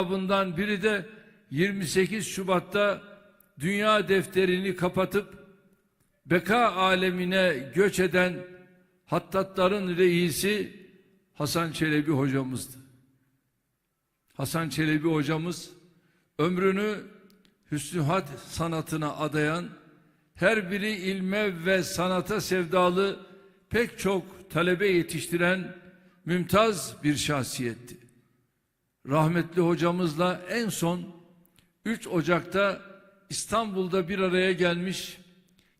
Bundan biri de 28 Şubat'ta dünya defterini kapatıp beka alemine göç eden hattatların reisi Hasan Çelebi hocamızdı. Hasan Çelebi hocamız ömrünü hüsnühat sanatına adayan her biri ilme ve sanata sevdalı pek çok talebe yetiştiren mümtaz bir şahsiyetti. Rahmetli hocamızla en son 3 Ocak'ta İstanbul'da bir araya gelmiş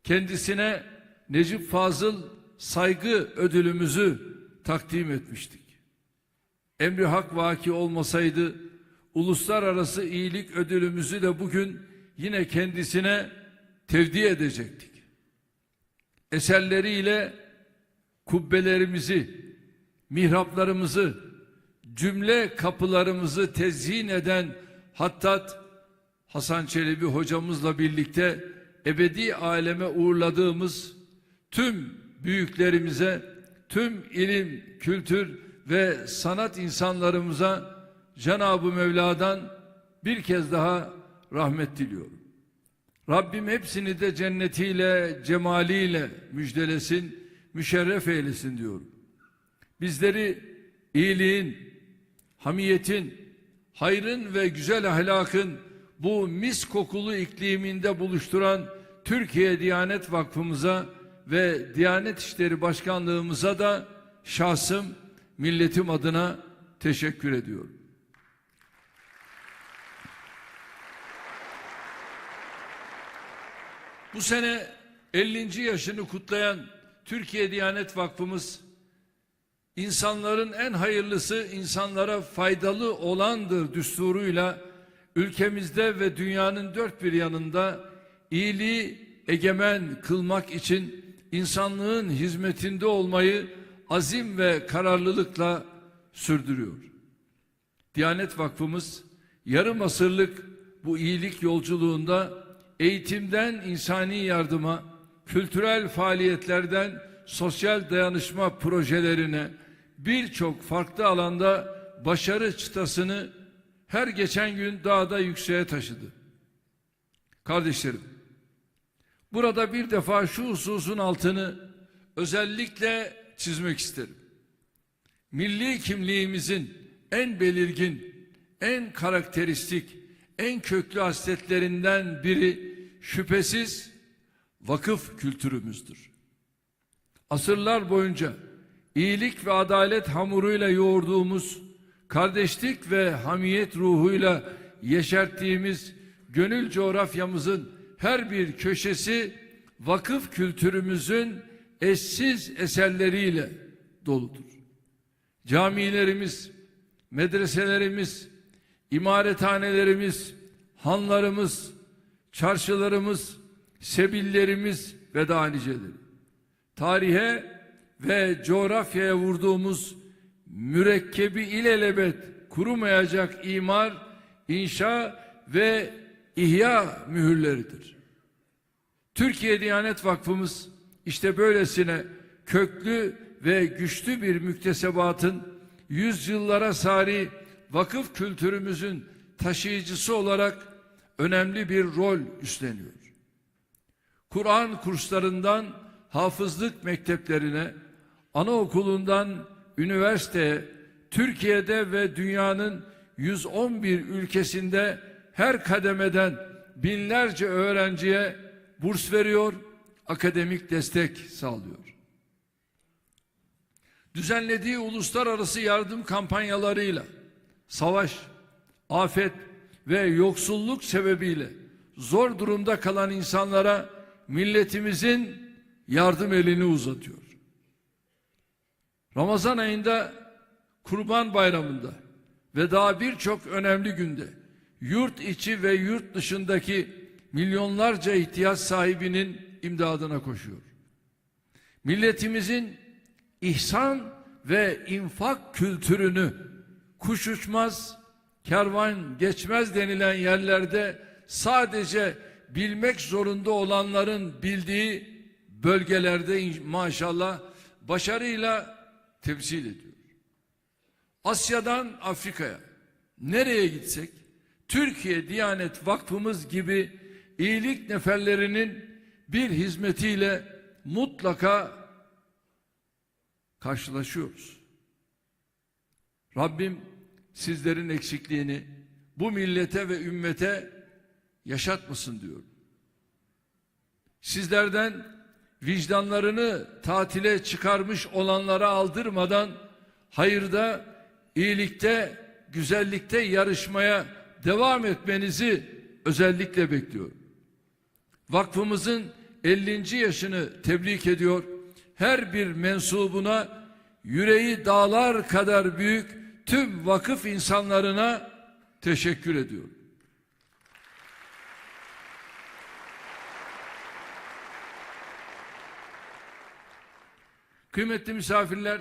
kendisine Necip Fazıl saygı ödülümüzü takdim etmiştik. Emri hak vaki olmasaydı uluslararası iyilik ödülümüzü de bugün yine kendisine tevdi edecektik. Eserleriyle kubbelerimizi, mihraplarımızı, cümle kapılarımızı tezyin eden Hattat Hasan Çelebi hocamızla birlikte ebedi aleme uğurladığımız tüm büyüklerimize, tüm ilim, kültür ve sanat insanlarımıza Cenab-ı Mevla'dan bir kez daha rahmet diliyorum. Rabbim hepsini de cennetiyle, cemaliyle müjdelesin, müşerref eylesin diyorum. Bizleri iyiliğin, hamiyetin, hayrın ve güzel ahlakın bu mis kokulu ikliminde buluşturan Türkiye Diyanet Vakfımıza ve Diyanet İşleri Başkanlığımıza da şahsım, milletim adına teşekkür ediyorum. Bu sene 50. yaşını kutlayan Türkiye Diyanet Vakfımız insanların en hayırlısı insanlara faydalı olandır düsturuyla ülkemizde ve dünyanın dört bir yanında iyiliği egemen kılmak için insanlığın hizmetinde olmayı azim ve kararlılıkla sürdürüyor. Diyanet Vakfımız yarım asırlık bu iyilik yolculuğunda eğitimden insani yardıma, kültürel faaliyetlerden sosyal dayanışma projelerine birçok farklı alanda başarı çıtasını her geçen gün daha da yükseğe taşıdı. Kardeşlerim, burada bir defa şu hususun altını özellikle çizmek isterim. Milli kimliğimizin en belirgin, en karakteristik, en köklü hasletlerinden biri şüphesiz vakıf kültürümüzdür. Asırlar boyunca iyilik ve adalet hamuruyla yoğurduğumuz, kardeşlik ve hamiyet ruhuyla yeşerttiğimiz gönül coğrafyamızın her bir köşesi vakıf kültürümüzün eşsiz eserleriyle doludur. Camilerimiz, medreselerimiz, imarethanelerimiz, hanlarımız, çarşılarımız, sebillerimiz ve daha niceleri. Tarihe ve coğrafyaya vurduğumuz mürekkebi ilelebet kurumayacak imar, inşa ve ihya mühürleridir. Türkiye Diyanet Vakfımız işte böylesine köklü ve güçlü bir müktesebatın yüzyıllara sari vakıf kültürümüzün taşıyıcısı olarak önemli bir rol üstleniyor. Kur'an kurslarından hafızlık mekteplerine, anaokulundan üniversiteye, Türkiye'de ve dünyanın 111 ülkesinde her kademeden binlerce öğrenciye burs veriyor, akademik destek sağlıyor. Düzenlediği uluslararası yardım kampanyalarıyla savaş, afet ve yoksulluk sebebiyle zor durumda kalan insanlara milletimizin yardım elini uzatıyor. Ramazan ayında Kurban Bayramı'nda ve daha birçok önemli günde yurt içi ve yurt dışındaki milyonlarca ihtiyaç sahibinin imdadına koşuyor. Milletimizin ihsan ve infak kültürünü kuş uçmaz, kervan geçmez denilen yerlerde sadece bilmek zorunda olanların bildiği bölgelerde maşallah başarıyla temsil ediyor. Asya'dan Afrika'ya, nereye gitsek Türkiye Diyanet Vakfımız gibi iyilik neferlerinin bir hizmetiyle mutlaka karşılaşıyoruz. Rabbim sizlerin eksikliğini bu millete ve ümmete yaşatmasın diyorum. Sizlerden vicdanlarını tatile çıkarmış olanlara aldırmadan hayırda, iyilikte, güzellikte yarışmaya devam etmenizi özellikle bekliyorum. Vakfımızın 50. yaşını tebrik ediyor. Her bir mensubuna yüreği dağlar kadar büyük tüm vakıf insanlarına teşekkür ediyorum. Kıymetli misafirler,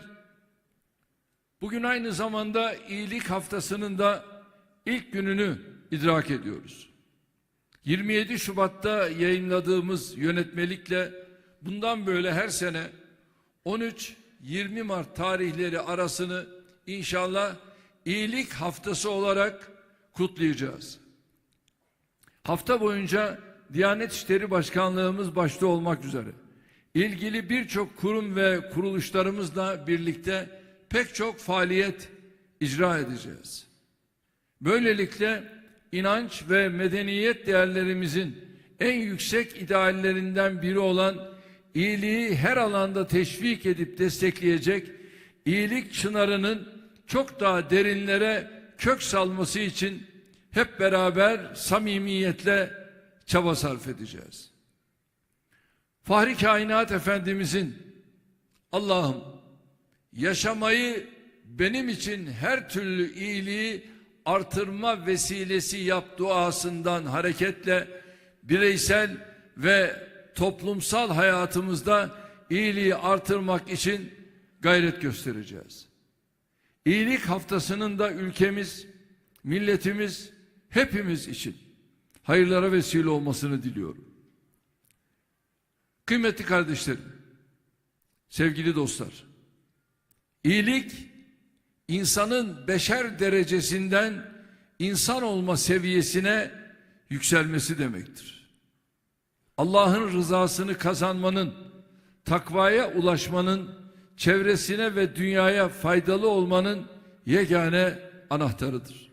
bugün aynı zamanda iyilik haftasının da ilk gününü idrak ediyoruz. 27 Şubat'ta yayınladığımız yönetmelikle bundan böyle her sene 13-20 Mart tarihleri arasını inşallah iyilik haftası olarak kutlayacağız. Hafta boyunca Diyanet İşleri Başkanlığımız başta olmak üzere ilgili birçok kurum ve kuruluşlarımızla birlikte pek çok faaliyet icra edeceğiz. Böylelikle inanç ve medeniyet değerlerimizin en yüksek ideallerinden biri olan iyiliği her alanda teşvik edip destekleyecek iyilik çınarının çok daha derinlere kök salması için hep beraber samimiyetle çaba sarf edeceğiz. Fahri Kainat Efendimizin Allah'ım yaşamayı benim için her türlü iyiliği artırma vesilesi yap duasından hareketle bireysel ve toplumsal hayatımızda iyiliği artırmak için gayret göstereceğiz. İyilik haftasının da ülkemiz, milletimiz, hepimiz için hayırlara vesile olmasını diliyorum. Kıymetli kardeşlerim, sevgili dostlar, iyilik insanın beşer derecesinden insan olma seviyesine yükselmesi demektir. Allah'ın rızasını kazanmanın, takvaya ulaşmanın, çevresine ve dünyaya faydalı olmanın yegane anahtarıdır.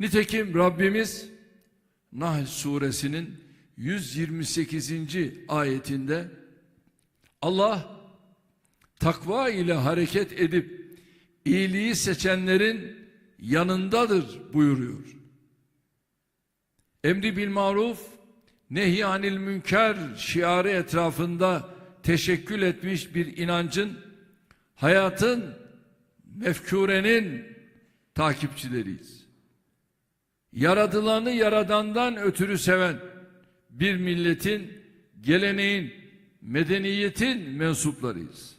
Nitekim Rabbimiz Nahl suresinin 128. ayetinde Allah takva ile hareket edip iyiliği seçenlerin yanındadır buyuruyor. Emri bil maruf, nehyanil münker şiarı etrafında teşekkül etmiş bir inancın, hayatın, mefkurenin takipçileriyiz. Yaradılanı yaradandan ötürü seven bir milletin, geleneğin, medeniyetin mensuplarıyız.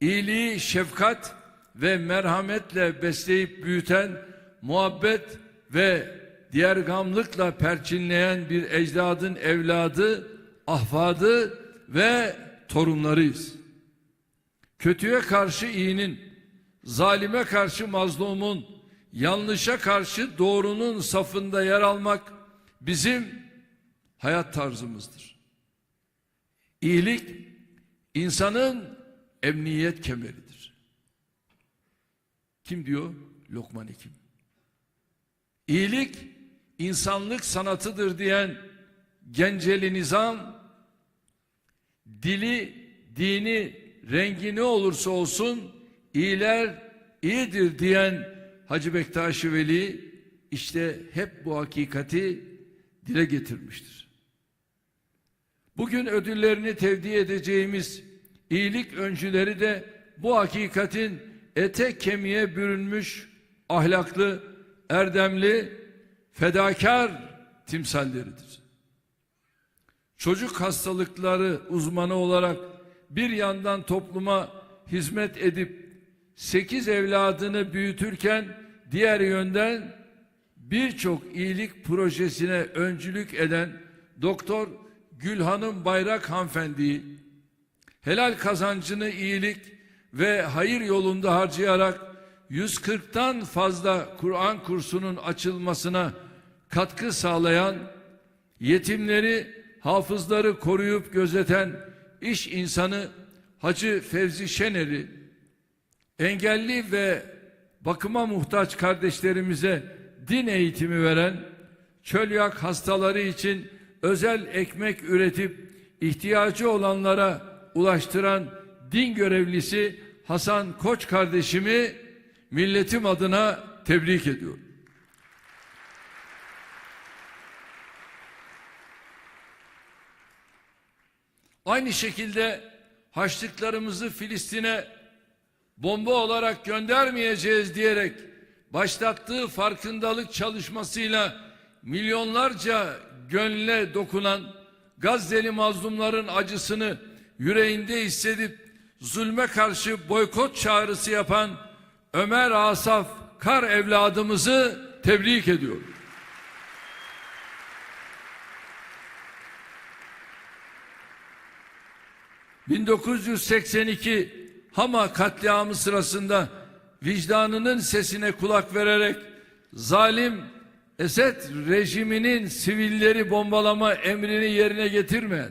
İyiliği şefkat ve merhametle besleyip büyüten, muhabbet ve diğer gamlıkla perçinleyen bir ecdadın evladı, ahfadı ve torunlarıyız. Kötüye karşı iyinin, zalime karşı mazlumun, yanlışa karşı doğrunun safında yer almak bizim hayat tarzımızdır. İyilik insanın emniyet kemeridir. Kim diyor? Lokman Hekim. İyilik insanlık sanatıdır diyen Genceli Nizam dili, dini, rengi ne olursa olsun iyiler iyidir diyen Hacı Bektaş Veli işte hep bu hakikati dile getirmiştir. Bugün ödüllerini tevdi edeceğimiz iyilik öncüleri de bu hakikatin ete kemiğe bürünmüş ahlaklı, erdemli, fedakar timsalleridir. Çocuk hastalıkları uzmanı olarak bir yandan topluma hizmet edip sekiz evladını büyütürken diğer yönden birçok iyilik projesine öncülük eden Doktor Gülhanım Bayrak hanımefendiyi helal kazancını iyilik ve hayır yolunda harcayarak 140'tan fazla Kur'an kursunun açılmasına katkı sağlayan, yetimleri, hafızları koruyup gözeten iş insanı Hacı Fevzi Şener'i, engelli ve bakıma muhtaç kardeşlerimize din eğitimi veren, çölyak hastaları için özel ekmek üretip ihtiyacı olanlara ulaştıran din görevlisi Hasan Koç kardeşimi milletim adına tebrik ediyorum. Aynı şekilde haçlıklarımızı Filistin'e bomba olarak göndermeyeceğiz diyerek başlattığı farkındalık çalışmasıyla milyonlarca gönle dokunan Gazze'li mazlumların acısını yüreğinde hissedip zulme karşı boykot çağrısı yapan Ömer Asaf Kar evladımızı tebrik ediyorum. ...1982 Hama katliamı sırasında... ...vicdanının sesine kulak vererek... ...zalim Esed rejiminin sivilleri bombalama emrini yerine getirmeyen...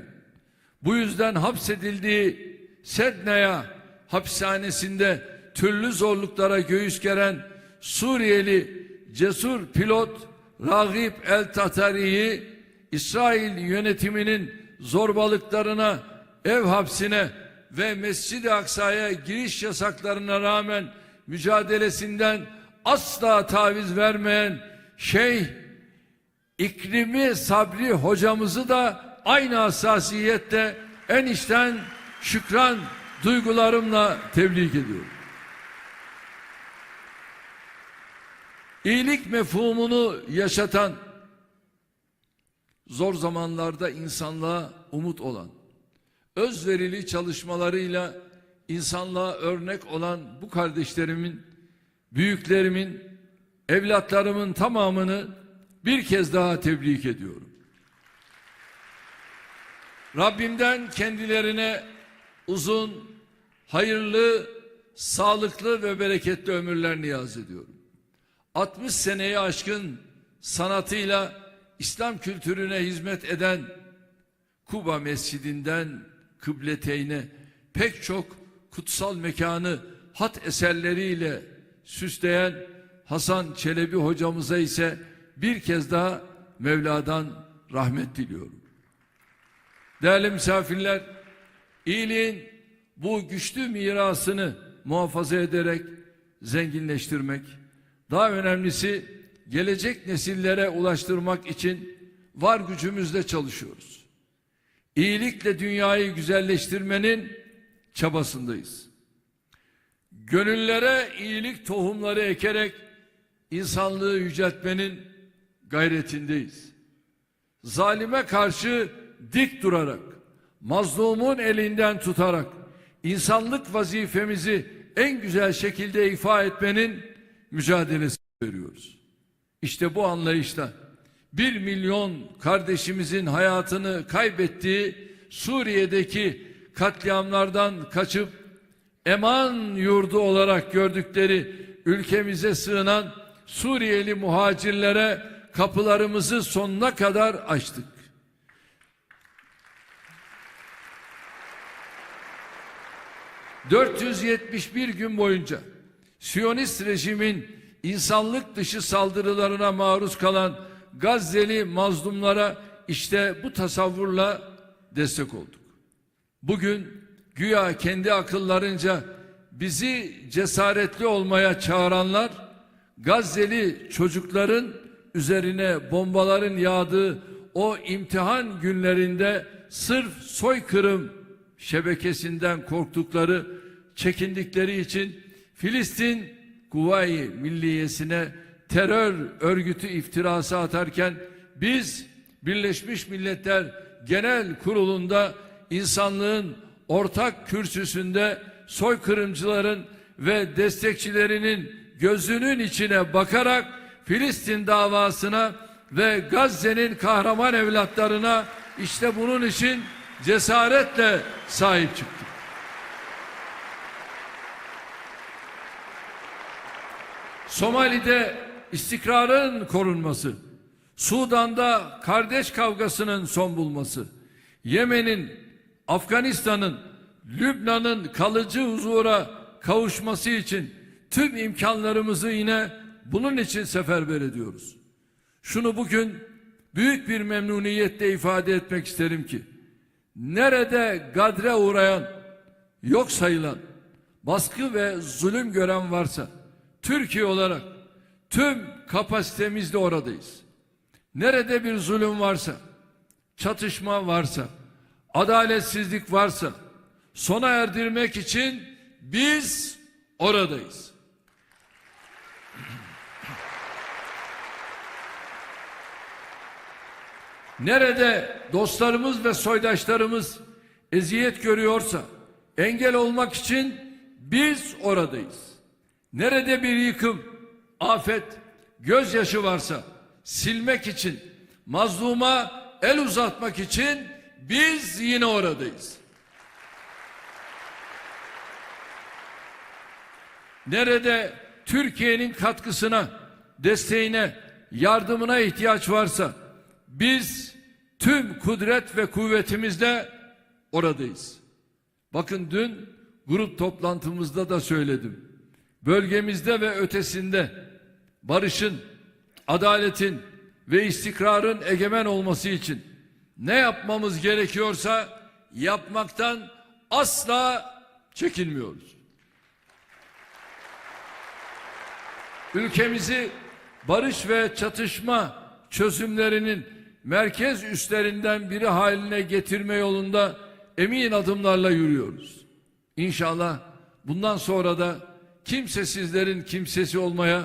...bu yüzden hapsedildiği Sednaya hapishanesinde... ...türlü zorluklara göğüs geren... ...Suriyeli cesur pilot Ragip El Tatari'yi... İsrail yönetiminin zorbalıklarına ev hapsine ve Mescid-i Aksa'ya giriş yasaklarına rağmen mücadelesinden asla taviz vermeyen Şeyh İkrimi Sabri hocamızı da aynı hassasiyette en içten şükran duygularımla tebrik ediyorum. İyilik mefhumunu yaşatan, zor zamanlarda insanlığa umut olan, özverili çalışmalarıyla insanlığa örnek olan bu kardeşlerimin, büyüklerimin, evlatlarımın tamamını bir kez daha tebrik ediyorum. Rabbimden kendilerine uzun, hayırlı, sağlıklı ve bereketli ömürler niyaz ediyorum. 60 seneyi aşkın sanatıyla İslam kültürüne hizmet eden Kuba Mescidinden Kıbleteyne pek çok kutsal mekanı hat eserleriyle süsleyen Hasan Çelebi hocamıza ise bir kez daha Mevla'dan rahmet diliyorum. Değerli misafirler, iyiliğin bu güçlü mirasını muhafaza ederek zenginleştirmek, daha önemlisi gelecek nesillere ulaştırmak için var gücümüzle çalışıyoruz. İyilikle dünyayı güzelleştirmenin çabasındayız. Gönüllere iyilik tohumları ekerek insanlığı yüceltmenin gayretindeyiz. Zalime karşı dik durarak, mazlumun elinden tutarak insanlık vazifemizi en güzel şekilde ifa etmenin mücadelesi veriyoruz. İşte bu anlayışla bir milyon kardeşimizin hayatını kaybettiği Suriye'deki katliamlardan kaçıp eman yurdu olarak gördükleri ülkemize sığınan Suriyeli muhacirlere kapılarımızı sonuna kadar açtık. ...471 gün boyunca... ...Siyonist rejimin insanlık dışı saldırılarına maruz kalan Gazze'li mazlumlara işte bu tasavvurla destek olduk. Bugün güya kendi akıllarınca bizi cesaretli olmaya çağıranlar Gazze'li çocukların üzerine bombaların yağdığı o imtihan günlerinde sırf soykırım şebekesinden korktukları, çekindikleri için Filistin Kuvayi Milliyesine terör örgütü iftirası atarken biz Birleşmiş Milletler Genel Kurulu'nda insanlığın ortak kürsüsünde soykırımcıların ve destekçilerinin gözünün içine bakarak Filistin davasına ve Gazze'nin kahraman evlatlarına işte bunun için cesaretle sahip çıktık. Somali'de istikrarın korunması, Sudan'da kardeş kavgasının son bulması, Yemen'in, Afganistan'ın, Lübnan'ın kalıcı huzura kavuşması için tüm imkanlarımızı yine bunun için seferber ediyoruz. Şunu bugün büyük bir memnuniyetle ifade etmek isterim ki nerede gadre uğrayan, yok sayılan, baskı ve zulüm gören varsa Türkiye olarak tüm kapasitemizle oradayız. Nerede bir zulüm varsa, çatışma varsa, adaletsizlik varsa sona erdirmek için biz oradayız. Nerede dostlarımız ve soydaşlarımız eziyet görüyorsa engel olmak için biz oradayız. Nerede bir yıkım, afet, gözyaşı varsa silmek için, mazluma el uzatmak için biz yine oradayız. Nerede Türkiye'nin katkısına, desteğine, yardımına ihtiyaç varsa biz tüm kudret ve kuvvetimizle oradayız. Bakın dün grup toplantımızda da söyledim. Bölgemizde ve ötesinde barışın, adaletin ve istikrarın egemen olması için ne yapmamız gerekiyorsa yapmaktan asla çekinmiyoruz. ülkemizi barış ve çatışma çözümlerinin merkez üstlerinden biri haline getirme yolunda emin adımlarla yürüyoruz. İnşallah bundan sonra da kimsesizlerin kimsesi olmaya,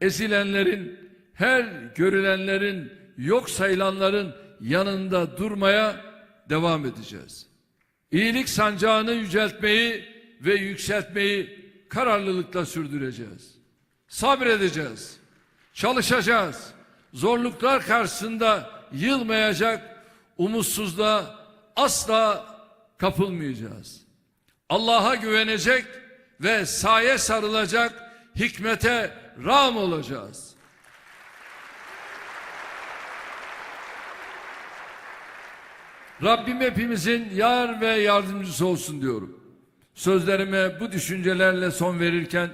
ezilenlerin, her görülenlerin, yok sayılanların yanında durmaya devam edeceğiz. İyilik sancağını yüceltmeyi ve yükseltmeyi kararlılıkla sürdüreceğiz sabredeceğiz, çalışacağız. Zorluklar karşısında yılmayacak, umutsuzluğa asla kapılmayacağız. Allah'a güvenecek ve saye sarılacak, hikmete ram olacağız. Rabbim hepimizin yar ve yardımcısı olsun diyorum. Sözlerime bu düşüncelerle son verirken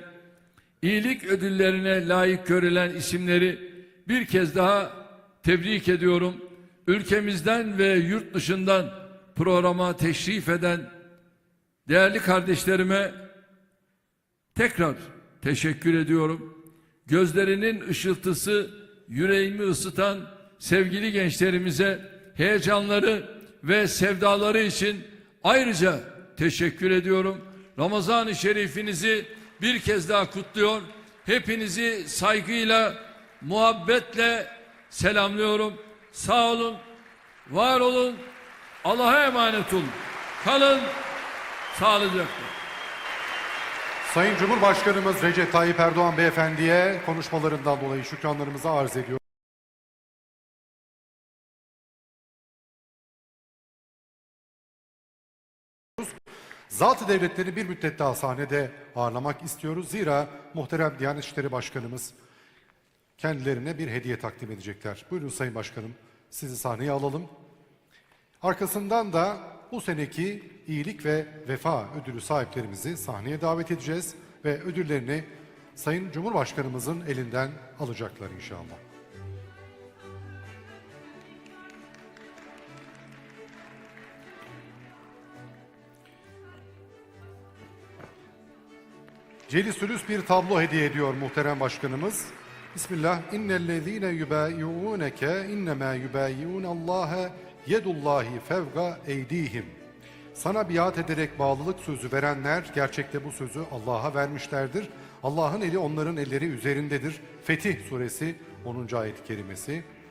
iyilik ödüllerine layık görülen isimleri bir kez daha tebrik ediyorum. Ülkemizden ve yurt dışından programa teşrif eden değerli kardeşlerime tekrar teşekkür ediyorum. Gözlerinin ışıltısı yüreğimi ısıtan sevgili gençlerimize heyecanları ve sevdaları için ayrıca teşekkür ediyorum. Ramazan-ı Şerifinizi bir kez daha kutluyor. Hepinizi saygıyla, muhabbetle selamlıyorum. Sağ olun, var olun, Allah'a emanet olun. Kalın, sağlıcakla. Sayın Cumhurbaşkanımız Recep Tayyip Erdoğan Beyefendi'ye konuşmalarından dolayı şükranlarımızı arz ediyor. Zat-ı devletleri bir müddet daha sahnede ağırlamak istiyoruz. Zira muhterem Diyanet İşleri Başkanımız kendilerine bir hediye takdim edecekler. Buyurun Sayın Başkanım sizi sahneye alalım. Arkasından da bu seneki iyilik ve vefa ödülü sahiplerimizi sahneye davet edeceğiz ve ödüllerini Sayın Cumhurbaşkanımızın elinden alacaklar inşallah. Celisülüs bir tablo hediye ediyor muhterem başkanımız. Bismillah. İnnellezîne yubâyi'ûneke innemâ yubâyi'ûnallâhe yedullâhi fevga eydihim. Sana biat ederek bağlılık sözü verenler gerçekte bu sözü Allah'a vermişlerdir. Allah'ın eli onların elleri üzerindedir. Fetih suresi 10. ayet-i kerimesi.